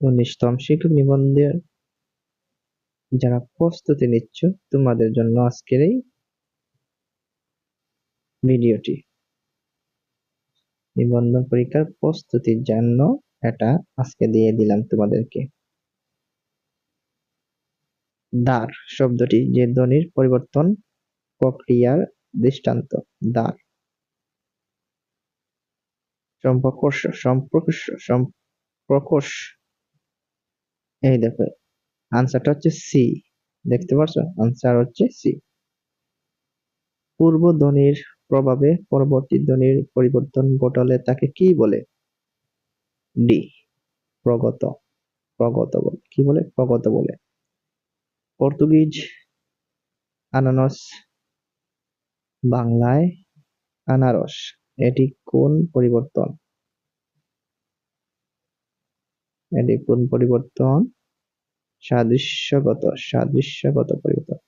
উনিশতম শিক্ষক নিবন্ধের যারা প্রস্তুতি নিচ্ছ, তোমাদের জন্য আজকের এই ভিডিওটি। নিবন্ধন পরীক্ষার প্রস্তুতির জন্য এটা আজকে দিয়ে দিলাম তোমাদেরকে। দ্বার শব্দটি যে ধ্বনির পরিবর্তন প্রক্রিয়ার দৃষ্টান্ত, দ্বার। সম্প্রকর্ষ সম্প্রকর্ষ সম্প্রকর্ষ এই দেখো আনসারটা হচ্ছে সি দেখতে পারছ? আনসার হচ্ছে সি পূর্ব ধ্বনির প্রভাবে পরবর্তী ধ্বনির পরিবর্তন ঘটালে তাকে কি বলে? ডি প্রগত প্রগত বলে, কি বলে? প্রগত বলে। পর্তুগিজ আনানস বাংলায় আনারস, এটি কোন পরিবর্তন? এটি কোন পরিবর্তন? সাদৃশ্যগত সাদৃশ্যগত পরিবর্তন।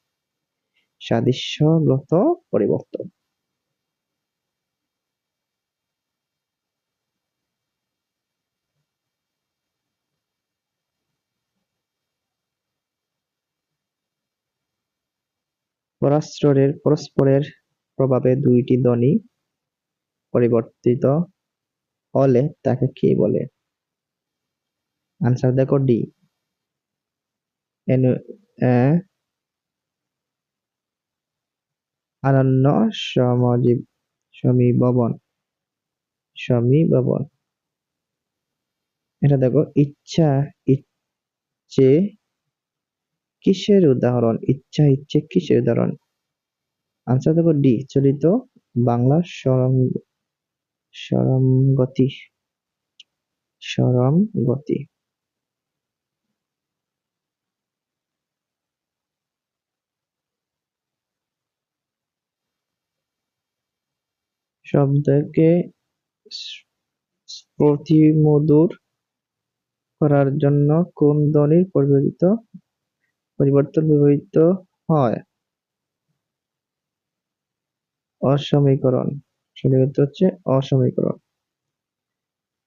সাদৃশ্যগত পরিবর্তন। পরাশ্রয়ের, পরস্পরের প্রভাবে দুইটি ধ্বনি পরিবর্তিত হলে তাকে কি বলে? আনসার দেখো ডি আরণ্য সমজীব সমীভবন সমীভবন এটা দেখো, ইচ্ছা, ইচ্ছে, কিসের উদাহরণ? ইচ্ছা, ইচ্ছে, কিসের উদাহরণ? আনসার দেখো ডি চলিত বাংলা সরম সরমগতি সরমগতি শব্দকে প্রতিমধুর করার জন্য কোন ধ্বনির পরিবর্তিত, পরিবর্তন ব্যবহৃত হয়? অসমীকরণ। সঠিক উত্তর হচ্ছে অসমীকরণ।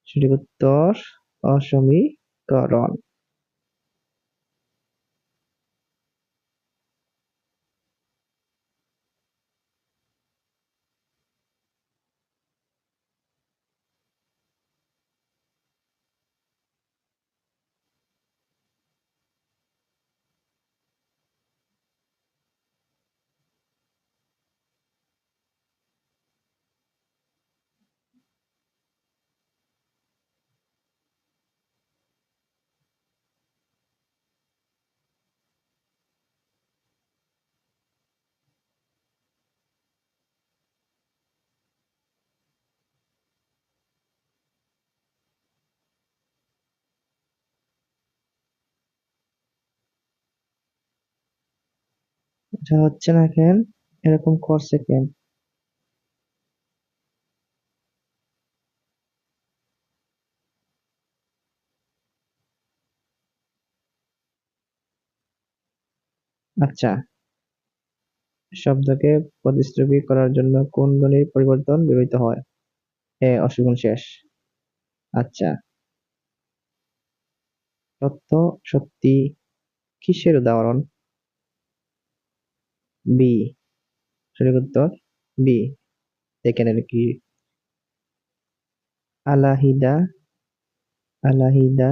সঠিক উত্তর, অসমীকরণ। এটা হচ্ছে না কেন? এরকম করছে কেন? আচ্ছা শব্দকে প্রতিস্থাপি করার জন্য কোন ধ্বনির পরিবর্তন ব্যবহৃত হয়? এ অসুগুণ শেষ। আচ্ছা সত্য সত্যি কিসের উদাহরণ? বি সঠিক উত্তর বি দেখেন কি? আলাহিদা আলাহিদা,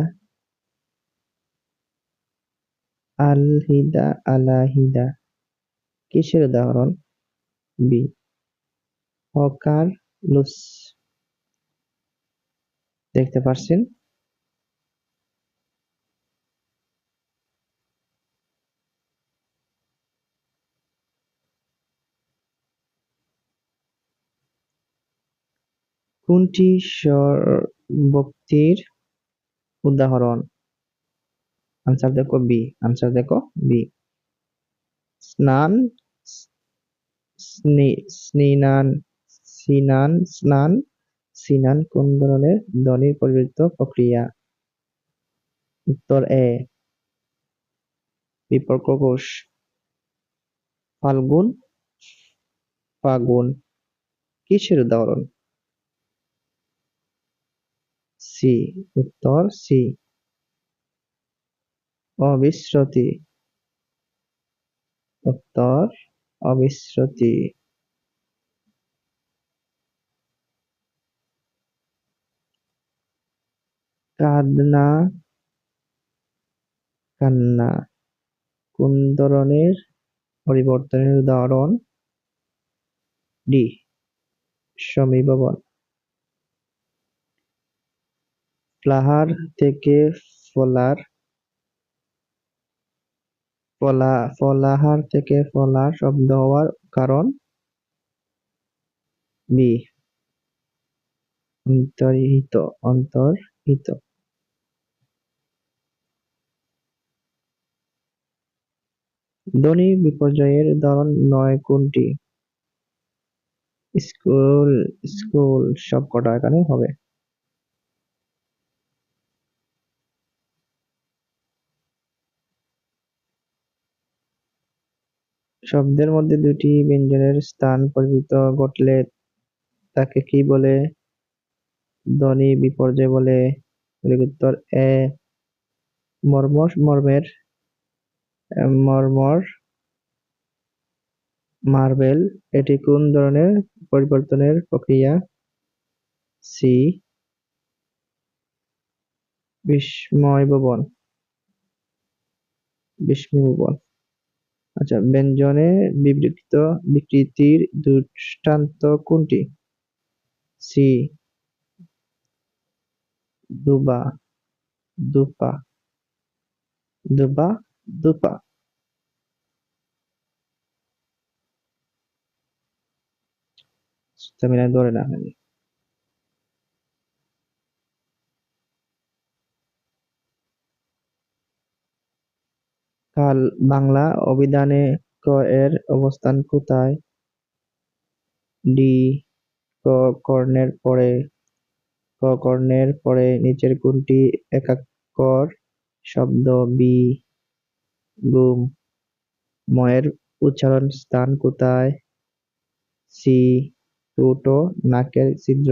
আলহিদা, আলাহিদা। কিসের উদাহরণ? বি হকার লুস। দেখতে পারছেন? কোনটি স্বরবক্তির উদাহরণ? আনসার দেখো বি আনসার দেখো বি স্নান স্নিনান, সিনান, স্নান, সিনান কোন ধরনের ধ্বনির পরিবর্তিত প্রক্রিয়া? উত্তর এ বিপর্ক কোষ, ফাল্গুন, ফাগুন। কিসের উদাহরণ? সি উত্তর সি অবিশ্রুতি। উত্তর অবিশ্রুতি। কাঁদনা কান্না। কোন ধরনের পরিবর্তনের উদাহরণ? ডি সমীভবন ফ্লাহার থেকে ফলার, ফলা, ফলাহার থেকে ফলা শব্দ হওয়ার কারণ বি অন্তর্হিত অন্তর্হিত। ধ্বনি বিপর্যয়ের ধরন নয় কোনটি? স্কুল স্কুল সব কটা এখানে হবে। শব্দের মধ্যে দুটি ব্যঞ্জনের স্থান পরিবর্তিত ঘটলে তাকে কি বলে? ধ্বনি বিপর্যয় বলে। উত্তর, এ মর্ম মর্মের, মর্মর, মার্বেল। এটি কোন ধরনের পরিবর্তনের প্রক্রিয়া? সি, বিস্ময় ভবন। বিস্ময় ভবন। আচ্ছা ব্যঞ্জনে বিবৃত বিকৃতির দৃষ্টান্ত কোনটি? সি দুবা দুপা দুবা দুপা। স্টেমিনা ধরে না কাল বাংলা অভিধানে ক এর অবস্থান কোথায়? ডি, ক কর্ণের পরে, ক কর্ণের পরে নিচের কোনটি একাক্ষর শব্দ? বি, গুম। ময়ের উচ্চারণ স্থান কোথায়? সি টুটো নাকের ছিদ্র।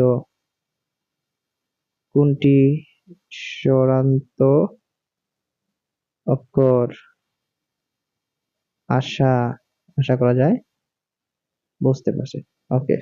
কোনটি স্বরান্ত অক্ষর? আশা আশা করা যায়। বুঝতে পারছি। ওকে